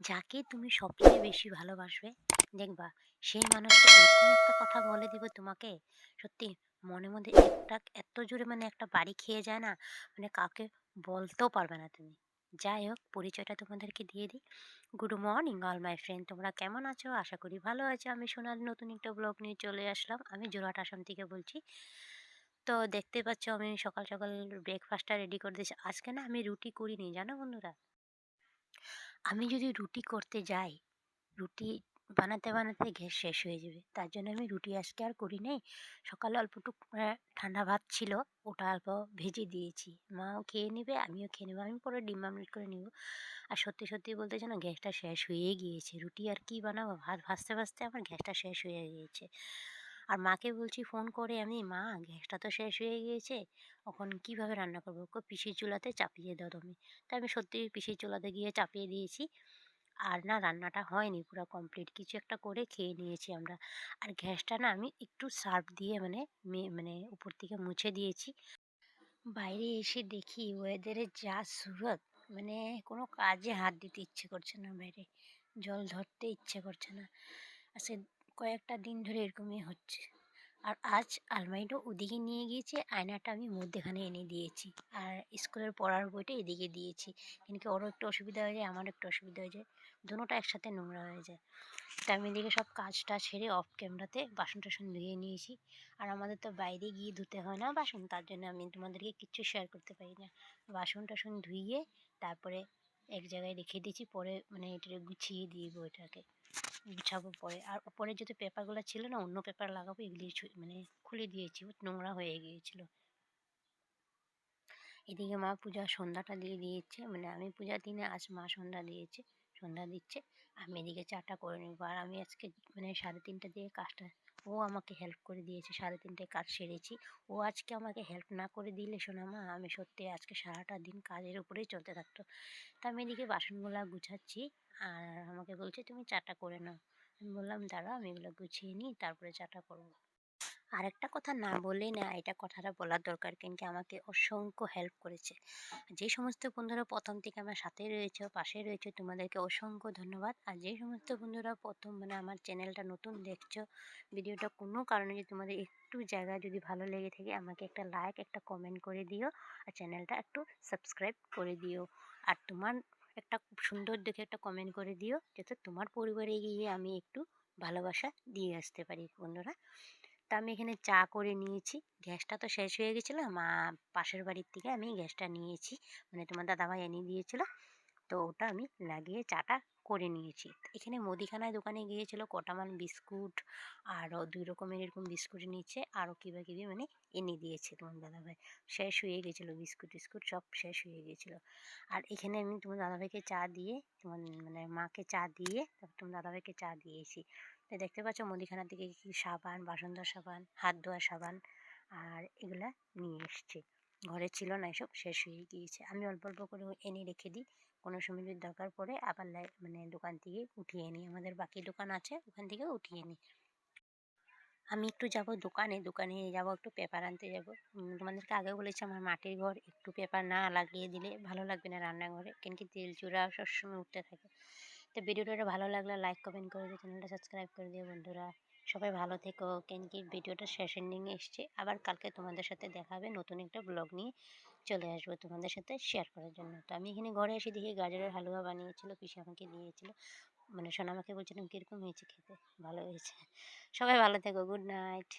যাকে তুমি সবচেয়ে বেশি ভালোবাসবে, দেখবা সেই মানুষটা এরকম একটা কথা বলে দিবে তোমাকে। সত্যি মনে মধ্যে একটা, এত জোরে মানে একটা বাড়ি খেয়ে যায় না মানে কাউকে বলতেও পারবে না তুমি। যাই হোক, পরিচয়টা তোমাদেরকে দিয়ে দিই। Good morning all my friend তোমরা কেমন আছো? আশা করি ভালো আছো। আমি সোনার নতুন একটা ব্লগ নিয়ে চলে আসলাম। আমি জোরহাট আসাম থেকে বলছি। তো দেখতে পাচ্ছ আমি সকাল সকাল ব্রেকফাস্টটা রেডি করে দিয়েছি। আজকে না আমি রুটি করিনি, জানো বন্ধুরা? আমি যদি রুটি করতে যাই, রুটি বানাতে বানাতে গ্যাস শেষ হয়ে যাবে। তার জন্য আমি রুটি আজকে আর করি নাই। সকালে অল্পটুক ঠান্ডা ভাত ছিল, ওটা অল্প ভেজে দিয়েছি। মাও খেয়ে নেবে, আমিও খেয়ে নেব। আমি পরে ডিম আমলেট করে নেব। আর সত্যি সত্যি বলতে যেন গ্যাসটা শেষ হয়ে গিয়েছে। রুটি আর কি বানাবো? ভাত ভাজতে ভাজতে আমার গ্যাসটা শেষ হয়ে গিয়েছে। আর মাকে বলছি, ফোন করে আমি, মা, গ্যাসটা তো শেষ হয়ে গিয়েছে, এখন কীভাবে রান্না করব? পিসির চুলাতে চাপিয়ে দাও তুমি। তাই আমি সত্যি পিসির চুলাতে গিয়ে চাপিয়ে দিয়েছি। আর না, রান্নাটা হয়নি, পুরো কমপ্লিট কিছু একটা করে খেয়ে নিয়েছি আমরা। আর গ্যাসটা না, আমি একটু সার্ফ দিয়ে মানে মানে উপর থেকে মুছে দিয়েছি। বাইরে এসে দেখি ওয়েদারের যা সুরত মানে কোনো কাজে হাত দিতে ইচ্ছে করছে না বাইরে। জল ধরতে ইচ্ছে করছে না। আজকে কয়েকটা দিন ধরে এরকমই হচ্ছে। আর আজ আলমারিটা ওদিকে নিয়ে গিয়েছি, আয়নাটা আমি মধ্যেখানে এনে দিয়েছি। আর স্কুলের পড়ার বইটা এদিকে দিয়েছি। কিন্তু ওরও একটু অসুবিধা হয়ে যায় আমার একটু অসুবিধা হয়ে যায়। দুটোটা একসাথে নোংরা হয়ে যায়। তা আমি এদিকে সব কাজটা সেরে অফ ক্যামেরাতে বাসন টাসন ধুয়ে নিয়েছি। আর আমাদের তো বাইরে গিয়ে ধুতে হয় না বাসন, তার জন্য আমি তোমাদেরকে কিচ্ছু শেয়ার করতে পারি না। বাসন টাসন ধুইয়ে তারপরে এক জায়গায় রেখে দিয়েছি, পরে মানে এটা গুছিয়ে দিয়ে বইটাকে। গুছাবো পরে। আর উপরে যদি পেপারগুলো ছিল না, অন্য পেপার লাগাবো, এগুলি মানে খুলে দিয়েছি নোংরা হয়ে গিয়েছিল। এদিকে মা পূজা সন্ধ্যাটা দিয়ে দিয়েছে মানে আমি পূজার দিনে আজ মা সন্ধ্যা দিয়েছে, সন্ধ্যা দিচ্ছে, আমি এদিকে চাটা করে নেব। আর আমি আজকে মানে সাড়ে তিনটা দিয়ে কাজটা ও আমাকে হেল্প করে দিয়েছে, সাড়ে তিনটে কাজ সেরেছি। ও আজকে আমাকে হেল্প না করে দিলে শোনা মা, আমি সত্যি আজকে সারাটা দিন কাজের উপরেই চলতে থাকতো। তা আমি এদিকে বাসনগুলো গুছাচ্ছি, আর আমাকে বলছে, তুমি চাটা করে নাও। আমি বললাম দাঁড়া আমি এগুলো গুছিয়ে নিই, তারপরে চাটা করব। আর একটা কথা না বললেই না এটা কথাটা বলার দরকার। কিন্তু আমাকে অসংখ্য হেল্প করেছে। যে সমস্ত বন্ধুরা প্রথম থেকে আমার সাথে রয়েছে পাশে রয়েছে, তোমাদেরকে অসংখ্য ধন্যবাদ। আর যে সমস্ত বন্ধুরা প্রথম মানে আমার চ্যানেলটা নতুন দেখছ, ভিডিওটা কোনো কারণে যদি তোমাদের একটু জায়গায় যদি ভালো লেগে থাকে, আমাকে একটা লাইক একটা কমেন্ট করে দিও। আর চ্যানেলটা একটু সাবস্ক্রাইব করে দিও। আর তোমার একটা খুব সুন্দর দেখে একটা কমেন্ট করে দিও, যাতে তোমার পরিবারে গিয়ে আমি একটু ভালোবাসা দিয়ে আসতে পারি। বন্ধুরা তা আমি এখানে চা করে নিয়েছি। গ্যাসটা তো শেষ হয়ে গেছিল, মা পাশের বাড়ির থেকে আমি গ্যাসটা নিয়েছি। মানে তোমার দাদাভাই এনে দিয়েছিল। তো ওটা আমি লাগিয়ে চাটা করে নিয়েছি। এখানে মুদিখানায় দোকানে গিয়েছিল কটামান বিস্কুট, আরও দুই রকমের এরকম বিস্কুট নিচ্ছে, আরও কিবি মানে এনে দিয়েছে তোমার দাদাভাই। শেষ হয়ে গেছিল, বিস্কুট টিস্কুট সব শেষ হয়ে গেছিল। আর এখানে আমি তোমার দাদাভাইকে চা দিয়ে, তোমার মানে মাকে চা দিয়ে, তারপর তোমার দাদাভাইকে চা দিয়েছি। তো দেখতে পাচ্ছ মুদিখানার দিকে কি সাবান বাসন ধোয়ার সাবান, হাত ধোয়ার সাবান আর এগুলা নিয়ে এসছে। ঘরে ছিল না এসব, শেষ হয়ে গিয়েছে। আমি অল্প অল্প করে এনে রেখে দিই। কোনো সময় যদি দরকার পড়ে আবার মানে দোকান থেকে উঠিয়ে নিই। আমাদের বাকি দোকান আছে, ওখান থেকে উঠিয়ে নিই। আমি একটু যাব দোকানে দোকানে যাব একটু পেপার আনতে যাব। তোমাদেরকে আগে বলেছি আমার মাটির ঘর, একটু পেপার না লাগিয়ে দিলে ভালো লাগবে না রান্নাঘরে। কিন্তু তেল চূড়া সবসময় উঠতে থাকে। তো ভিডিওটা ভালো লাগলে লাইক, কমেন্ট করে দিও, চ্যানেলটা সাবস্ক্রাইব করে দিও, বন্ধুরা। সবাই ভালো থেকো, কেন কি ভিডিওটা শেষ এন্ডিংয়ে এসছে। আবার কালকে তোমাদের সাথে দেখা হবে নতুন একটা ব্লগ নিয়ে। চলে আসব তোমাদের সাথে শেয়ার করার জন্য। তো আমি এখানে ঘরে এসে দেখি গাজরের হালুয়া বানিয়েছিল, পিসে আমাকে দিয়েছিল। মানে সোনা আমাকে বলছিলাম কীরকম হয়েছে খেতে? ভালো হয়েছে। সবাই ভালো থেকো গুড নাইট